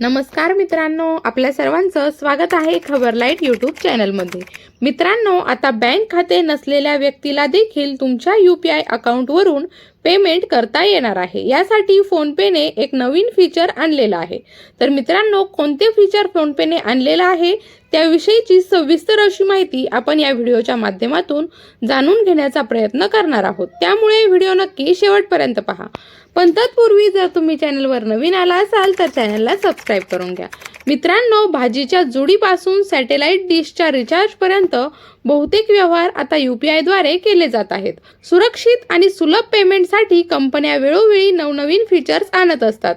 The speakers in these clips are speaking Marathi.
नमस्कार मित्रांनो आपल्या सर्वांचं स्वागत आहे खबर लाइट यूट्यूब चॅनलमध्ये मित्रांनो आता बँक खाते नसलेल्या व्यक्तीला देखील तुमच्या यू पी आय अकाउंटवरून पेमेंट करता येणार आहे. यासाठी फोनपेने एक नवीन फीचर आणलेलं आहे. तर मित्रांनो कोणते फीचर फोनपेने आणलेलं आहे? त्याविषयीची सविस्तर अशी माहिती आपण या व्हिडिओच्या माध्यमातून जाणून घेण्याचा प्रयत्न करणार आहोत. त्यामुळे व्हिडिओ नक्की शेवटपर्यंत पहा. पण तत्पूर्वी जर तुम्ही चॅनलवर नवीन आला असाल तर चॅनलला सबस्क्राईब करून घ्या. मित्रांनो भाजीच्या जुडीपासून सॅटेलाईट डिशच्या रिचार्जपर्यंत बहुतेक व्यवहार आता यू पी आयद्वारे केले जात आहेत. सुरक्षित आणि सुलभ पेमेंटसाठी कंपन्या वेळोवेळी नवनवीन फीचर्स आणत असतात.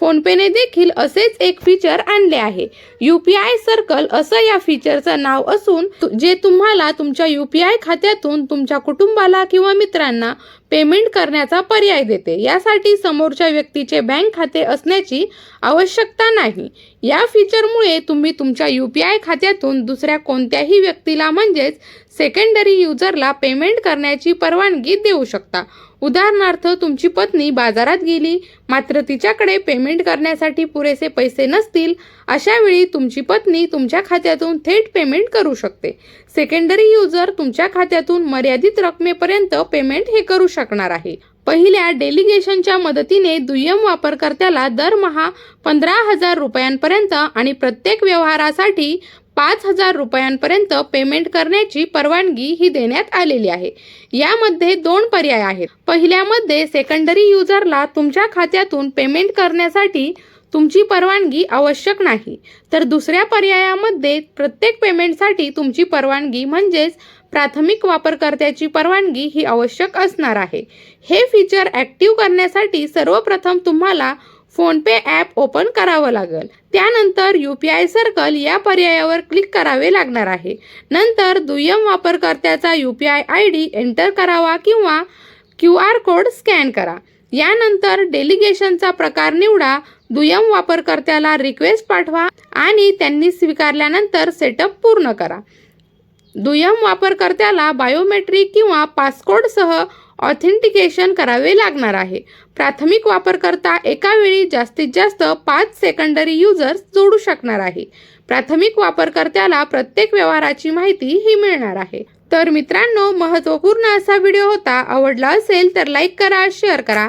फोनपेने देखील असेच एक फीचर आणले आहे. यू पी आय सर्कल असं या फीचरचं नाव असून जे तुम्हाला तुमच्या यू पी आय खात्यातून तुमच्या कुटुंबाला किंवा मित्रांना पेमेंट करण्याचा पर्याय देते. यासाठी समोरच्या व्यक्तीचे बँक खाते असण्याची आवश्यकता नाही. या फीचरमुळे तुम्ही तुमच्या यू पी आय खात्यातून दुसऱ्या कोणत्याही व्यक्तीला म्हणजेच सेकंडरी युजरला पेमेंट करण्याची परवानगी देऊ शकता. उदाहरणार्थ तुमची पत्नी बाजारात गेली मात्र तिच्याकडे पेमेंट करण्यासाठी पुरेसे पैसे नसतील अशा वेळी तुमची पत्नी तुमच्या खात्यातून थेट पेमेंट करू शकते. सेकंडरी युजर तुमच्या खात्यातून मर्यादित रकमेपर्यंत पेमेंट हे करू शकणार आहे. पहिल्या डेलिगेशनच्या मदतीने दुय्यम वापरकर्त्याला दरमहा पंधरा हजार रुपयांपर्यंत आणि प्रत्येक व्यवहारासाठी पाच हजार रुपयांपर्यंत पेमेंट करण्याची परवानगी ही देण्यात आलेली आहे. यामध्ये दोन पर्याय आहेत. पहिल्यामध्ये सेकंडरी युजरला तुमच्या खात्यातून पेमेंट करण्यासाठी तुमची परवानगी आवश्यक नाही. तर दुसऱ्या पर्यायामध्ये प्रत्येक पेमेंटसाठी तुमची परवानगी म्हणजेच प्राथमिक वापरकर्त्याची परवानगी ही आवश्यक असणार आहे. हे फीचर ॲक्टिव्ह करण्यासाठी सर्वप्रथम तुम्हाला फोनपे ॲप ओपन करावं लागेल. त्यानंतर यू पी आय सर्कल या पर्यायावर क्लिक करावे लागणार आहे. नंतर दुय्यम वापरकर्त्याचा U P I I D enter करावा किंवा क्यू आर कोड स्कॅन करा. यानंतर डेलिगेशनचा प्रकार निवडा. दुय्यम वापरकर्त्याला रिक्वेस्ट पाठवा आणि त्यांनी स्वीकारल्यानंतर सेटअप पूर्ण करा. दुय्यम वापरकर्त्याला बायोमेट्रिक किंवा पासकोडसह ऑथेंटिकेशन करावे लागणार आहे. प्राथमिक वापरकर्ता एका वेळी जास्तीत जास्त पाच सेकंडरी युजर्स जोडू शकणार आहे. प्राथमिक वापरकर्त्याला प्रत्येक व्यवहाराची माहिती ही मिळणार आहे. तर मित्रांनो महत्त्वपूर्ण असा व्हिडिओ होता आवडला असेल तर लाईक करा शेअर करा.